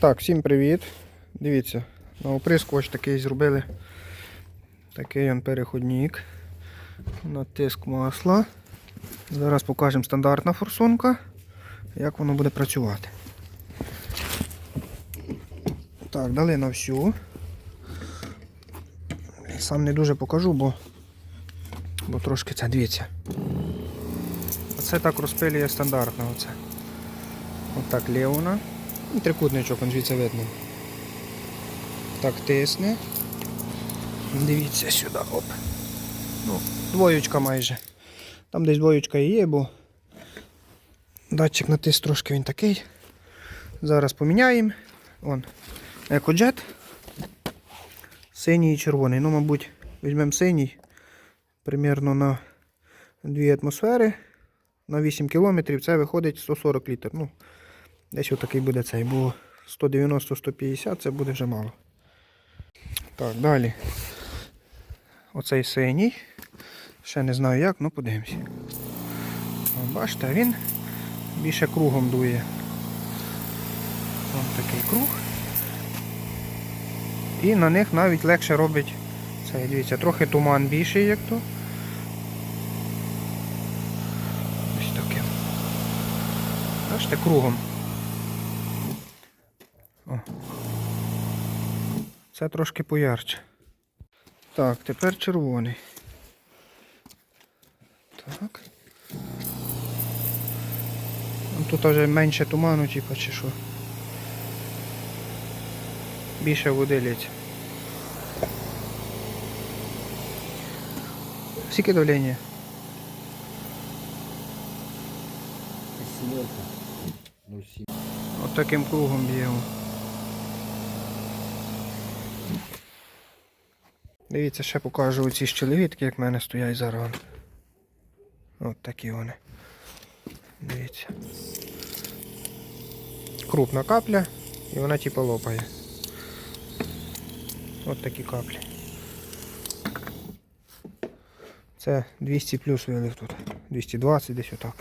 Так, всім привіт. Дивіться, на оприскувач такий зробили. Такий он переходник. На тиск масла. Зараз покажемо стандартна форсунка, як воно буде працювати. Так, дали на всю. Сам не дуже покажу, бо, бо трошки це дивіться. Оце так розпилює стандартно. Оце. Отак левона. Трикутничок, он звідси видно. Так тисне. Дивіться сюди, оп. Ну, двоєчка майже. Там десь двоєчка і є, бо датчик на тиск трошки він такий. Зараз поміняємо. Вон. Екоджет. Синій і червоний. Ну, мабуть, візьмемо синій. Примерно на 2 атмосфери. На 8 кілометрів це виходить 140 літрів. Ну, Десь отакий буде цей, бо 190-150 це буде вже мало. Так, далі. Оцей синій. Ще не знаю як, ну подивимося. Бачите, він більше кругом дує. Ось такий круг. І на них навіть легше робить цей, дивіться, трохи туман більший, як то. Ось таким. Бачите, кругом. О. Це трошки поярче. Так, тепер червоний. Так. Ну, Тут вже менше туману, типу, чи що. Більше води лється. Скільки давлення? 0,7. От таким кругом б'ємо. Дивіться, ще покажу оці щелевітки, як в мене стоять зараз. От такі вони. Дивіться. Крупна капля і вона типу лопає. От такі каплі. Це 200 плюс вилив тут. 220 десь отак.